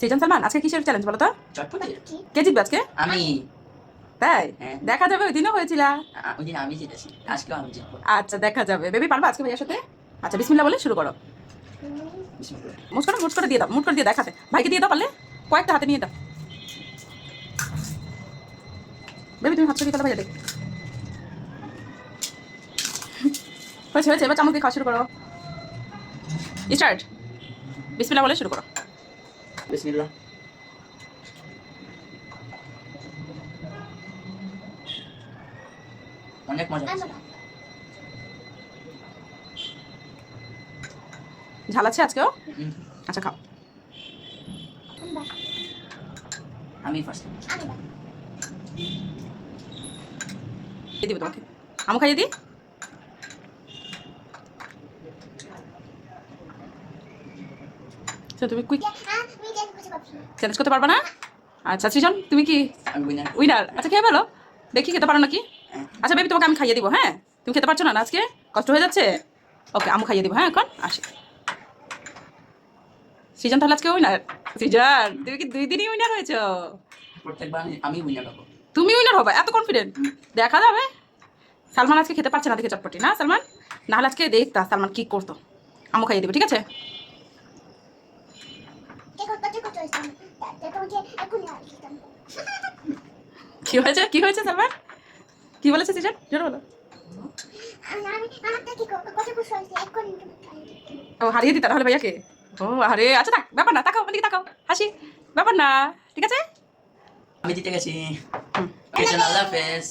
Season Salman আজকে কিসের challenge বলো তো কে জিতবে আজকে? আমি। তাই? হ্যাঁ। দেখা যাবে ওই দিনও হয়েছিল। ওই দিন আমি জিতেছি। আজকেও আমি জিতবো। আচ্ছা দেখা যাবে। বেবি পারবা আজকে ভাইয়ার সাথে? আচ্ছা বিসমিল্লাহ বলে শুরু করো। মুট করে মুট করে দিয়ে দাও মুট করে দিয়ে দেখাতে। ভাইকে দিয়ে দাও পারলে? কয়েকটা হাতে নিয়ে দাও। বেবি তুমি হাত ছড়িয়ে ফেলো ভাইয়া দেখ হয়েছে হয়েছে এবার চামচ দিয়ে খাওয়া শুরু করো। স্টার্ট। বিসমিল্লাহ বলে শুরু করো। বিসমিল্লাহ অনেক মজা। ঝাল আছে আজকেও আচ্ছা খাও। আমি ফার্স্ট দিয়ে দিব তোমাকে। আমু দিই আচ্ছা, তুমি কুইক চ্যালেঞ্জ করতে পারবা না? আচ্ছা সৃজন তুমি কি উইনার আচ্ছা খেয়ে বলো দেখি খেতে পারো নাকি? আচ্ছা বেবি তোমাকে আমি খাইয়ে দিব হ্যাঁ? তুমি খেতে পারছ না আজকে? কষ্ট হয়ে যাচ্ছে? ওকে আমু খাইয়ে দিব হ্যাঁ এখন? আসি। সৃজন তাহলে আজকে উইনার সৃজন তুমি কি দুই দিনই উইনার হয়েছো? প্রত্যেকবার আমি- উইনার হব। তুমি উইনার হবে এত কনফিডেন্ট দেখা যাবে। সালমান আজকে খেতে পারছে না দেখে চটপটি না সালমান? না হলে আজকে দেখতা সালমান কি করতো। আমু খাইয়ে দেবে ঠিক আছে? কি হয়েছে? কি হয়েছে সালমান? কি বলেছে সৃজন? জোর বলো। ও হারিয়ে দিতা তাহলে ভাইয়াকে। ও আরে আচ্ছা থাক ব্যাপার না তাকাও দিকে তাকাও। হাসি ব্যাপার না ঠিক আছে? আমি জিতে গেছি। আল্লাহ হাফেজ।